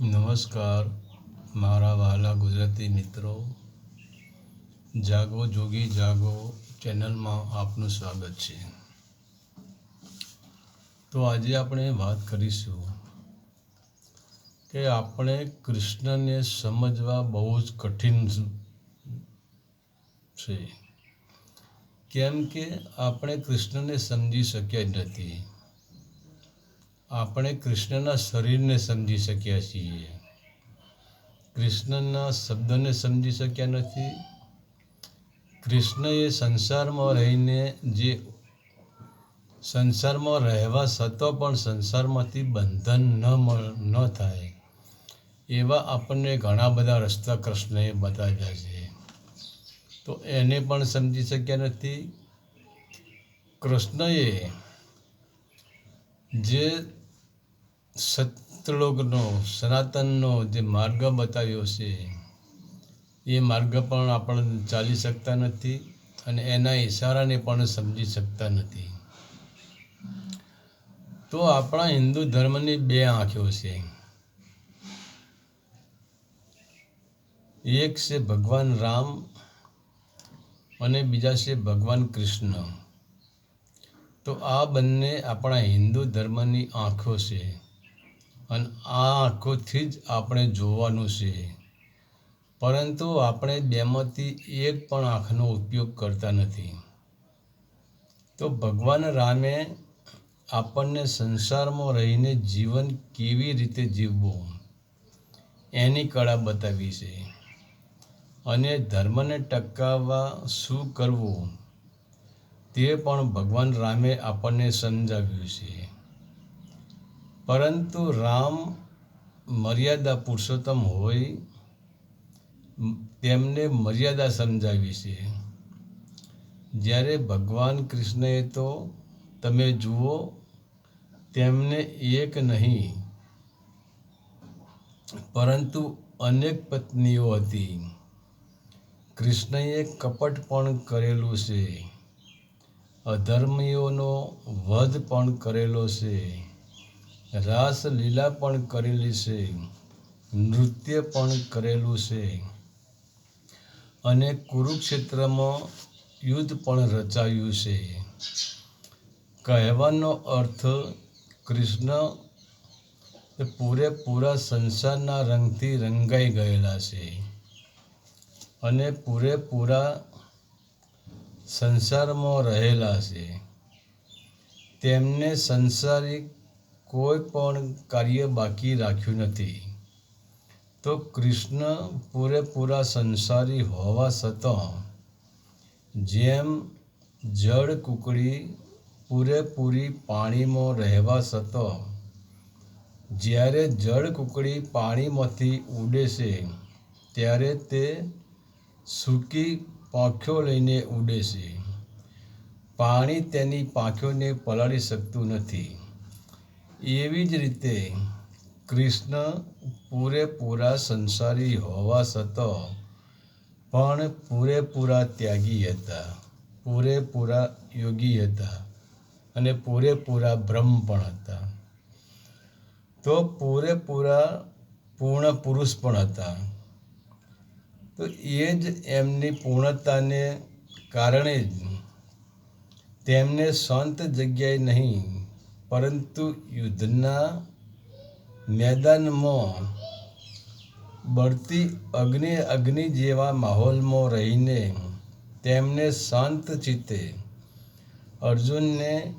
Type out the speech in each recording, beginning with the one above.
નમસ્કાર, મારા વહાલા ગુજરાતી મિત્રો. જાગો, જોગી જાગો ચેનલમાં આપનું સ્વાગત છે. તો આજે આપણે વાત કરીશું કે આપણે કૃષ્ણને સમજવા બહુ જ કઠિન છે. કેમ કે આપણે કૃષ્ણને સમજી શક્યા જ નથી. આપણે કૃષ્ણના શરીરને સમજી શક્યા છીએ. કૃષ્ણના શબ્દને સમજી શક્યા નથી. કૃષ્ણએ સંસારમાં રહીને જે સંસારમાં રહેવા છતાં પણ સંસારમાંથી બંધન ન મળ, ન થાય. એવા આપણને ઘણા બધા રસ્તા કૃષ્ણએ બતાવ્યા છે. તો એને પણ સમજી શક્યા નથી. કૃષ્ણએ જે સતલોકનો, સનાતનનો જે માર્ગ બતાવ્યો છે, એ માર્ગ પણ આપણે ચાલી શકતા નથી અને એના ઈશારાને પણ સમજી શકતા નથી. તો આપણા હિન્દુ ધર્મની બે આંખો છે. એક છે ભગવાન રામ અને બીજા છે ભગવાન કૃષ્ણ. તો આ બંને આપણા હિન્દુ ધર્મની આંખો છે. અને આ આંખોથી જ આપણે જોવાનું છે. પરંતુ આપણે બેમાંથી એક પણ આંખનો ઉપયોગ કરતા નથી. તો ભગવાન રામે આપણને સંસારમાં રહીને જીવન કેવી રીતે જીવવું, એની કળા બતાવી છે. અને ધર્મને ટકાવવા શું કરવું, તે પણ ભગવાન રામે આપણને સમજાવ્યું છે. પરંતુ રામ મર્યાદા પુરુષોત્તમ હોય તેમને મર્યાદા સમજાવી છે. જ્યારે ભગવાન કૃષ્ણએ તો તમે જુઓ, તેમને એક નહીં, પરંતુ અનેક પત્નીઓ હતી. કૃષ્ણએ કપટ પણ કરેલું છે, અધર્મીઓનો વધ પણ કરેલો છે. રાસલીલા પણ કરેલી છે, નૃત્ય પણ કરેલું છે અને કુરુક્ષેત્રમાં યુદ્ધ પણ રચાયું છે. કહેવાનો અર્થ, કૃષ્ણ પૂરેપૂરા સંસારના રંગથી રંગાઈ ગયેલા છે અને પૂરેપૂરા સંસારમાં રહેલા છે. તેમને સંસારિક કોઈ પણ કાર્ય બાકી રાખ્યું નથી. તો કૃષ્ણ પૂરેપૂરા સંસારી હોવા છતાં જેમ જળ કુકડી પૂરેપૂરી પાણીમાં રહેવા છતાં જ્યારે જળ કુકડી પાણીમાંથી ઉડે છે, ત્યારે તે સૂકી પાંખો લઈને ઉડે છે. પાણી તેની પાંખોને પલાળી શકતું નથી. એવી જ રીતે કૃષ્ણ પૂરેપૂરા સંસારી હોવા છતાં પણ પૂરેપૂરા ત્યાગી હતા, પૂરેપૂરા યોગી હતા અને પૂરેપૂરા બ્રહ્મ પણ હતા. તો પૂરેપૂરા પૂર્ણ પુરુષ પણ હતા. તો એ જ એમની પૂર્ણતાને કારણે જ તેમને શાંત જગ્યાએ નહીં પરંતુ યુદ્ધના મેદાનમાં બળતી અગ્નિ અગ્નિ જેવા માહોલમાં રહીને તેમને શાંત ચિત્તે અર્જુનને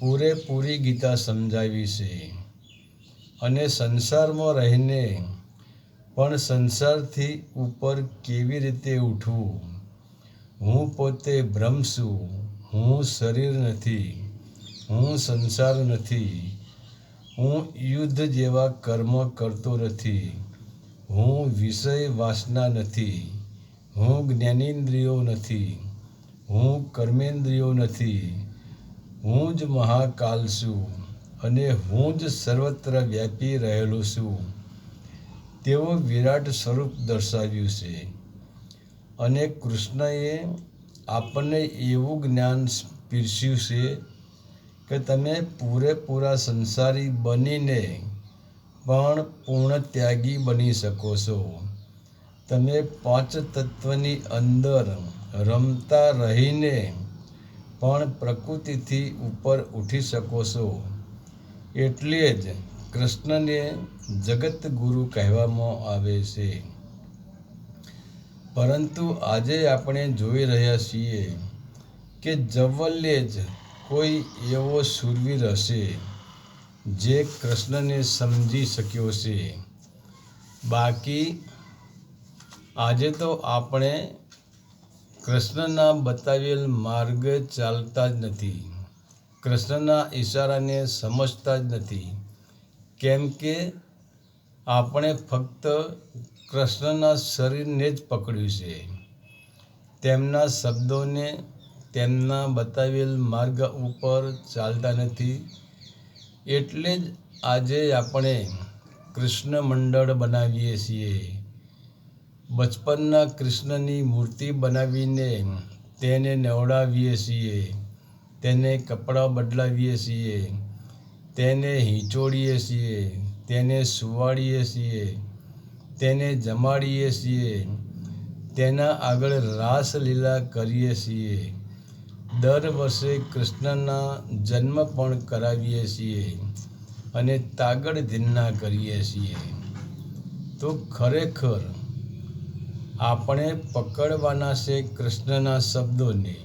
પૂરેપૂરી ગીતા સમજાવી છે. અને સંસારમાં રહીને પણ સંસારથી ઉપર કેવી રીતે ઉઠવું? હું પોતે બ્રહ્મ છું, હું શરીર નથી. હું સંસાર નથી. હું યુદ્ધ જેવા કર્મ કરતો નથી. હું વિષય વાસના નથી. હું જ્ઞાનેન્દ્રિયો નથી. હું કર્મેન્દ્રિયો નથી. હું જ મહાકાલ છું અને હું જ સર્વત્ર વ્યાપી રહેલો છું. તેવો વિરાટ સ્વરૂપ દર્શાવ્યું છે. અને કૃષ્ણએ આપણને એવું જ્ઞાન પીરસ્યું છે કે તમે પૂરેપૂરા સંસારી બનીને પણ પૂર્ણ ત્યાગી બની શકો છો. તમે પાંચ તત્વની અંદર રમતા રહીને પણ પ્રકૃતિથી ઉપર ઉઠી શકો છો. એટલે જ કૃષ્ણને જગત ગુરુ કહેવામાં આવે છે. પરંતુ આજે આપણે જોઈ રહ્યા છીએ કે જવલ્લે જ કોઈ એવો શૂરવીર હશે જે કૃષ્ણને સમજી શક્યો છે બાકી આજે તો આપણે કૃષ્ણના બતાવેલ માર્ગ ચાલતા જ નથી. કૃષ્ણના ઈશારાને સમજતા જ નથી. કેમ કે આપણે ફક્ત કૃષ્ણના શરીરને જ પકડ્યું છે. તેમના શબ્દોને તેમના બતાવેલ માર્ગ ઉપર ચાલતા નથી. એટલે જ આજે આપણે કૃષ્ણ મંડળ બનાવીએ છીએ. બચપનના કૃષ્ણની મૂર્તિ બનાવીને તેને નવડાવીએ છીએ. તેને કપડાં બદલાવીએ છીએ. તેને હિંચોડીએ છીએ. તેને સુવાડીએ છીએ. તેને જમાડીએ છીએ. તેના આગળ રાસલીલા કરીએ છીએ. દર વર્ષે કૃષ્ણના જન્મ પણ કરાવીએ છીએ અને તાગડ ધીન્ના કરીએ છીએ. તો ખરેખર આપણે પકડવાના છે કૃષ્ણના શબ્દોને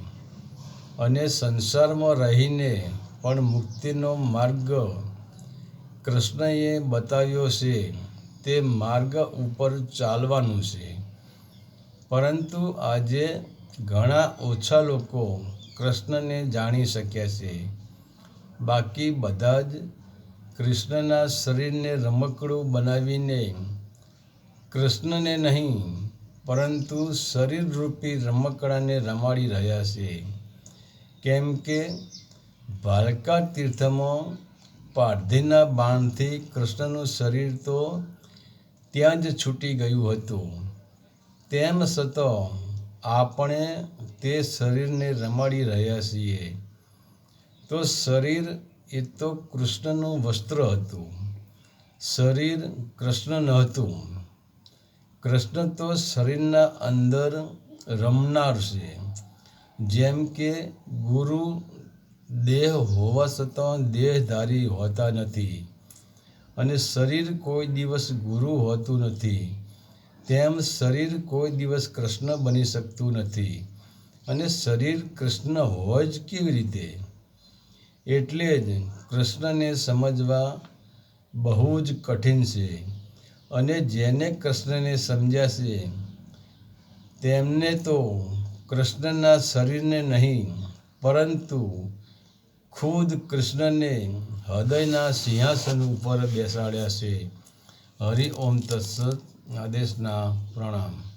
અને સંસારમાં રહીને પણ મુક્તિનો માર્ગ કૃષ્ણએ બતાવ્યો છે તે માર્ગ ઉપર ચાલવાનું છે. પરંતુ આજે ઘણા ઓછા લોકો કૃષ્ણને જાણી શક્યા છે. બાકી બધા જ કૃષ્ણના શરીરને રમકડું બનાવીને કૃષ્ણને નહીં, પરંતુ શરીરરૂપી રમકડાને રમાડી રહ્યા છે. કેમ કે ભાલકા તીર્થમાં પારધીના બાણથી કૃષ્ણનું શરીર તો ત્યાં જ છૂટી ગયું હતું. તેમ છતાં આપણે તે શરીરને રમાડી રહ્યા છીએ. તો શરીર એ તો કૃષ્ણનું વસ્ત્ર હતું. શરીર કૃષ્ણ નહોતું કૃષ્ણ તો શરીરના અંદર રમનાર છે. જેમ કે ગુરુ દેહ હોવા છતાં દેહધારી હોતા નથી. અને શરીર કોઈ દિવસ ગુરુ હોતું નથી. તેમ શરીર કોઈ દિવસ કૃષ્ણ બની શકતું નથી. અને શરીર કૃષ્ણ હોય જ કેવી રીતે? એટલે જ કૃષ્ણને સમજવા બહુ જ કઠિન છે. અને જેને કૃષ્ણને સમજ્યા છે તેમને તો કૃષ્ણના શરીરને નહીં, પરંતુ ખુદ કૃષ્ણને હૃદયના સિંહાસન ઉપર બેસાડ્યા છે. હરિ ઓમ તત્સત આદેશના પ્રણામ.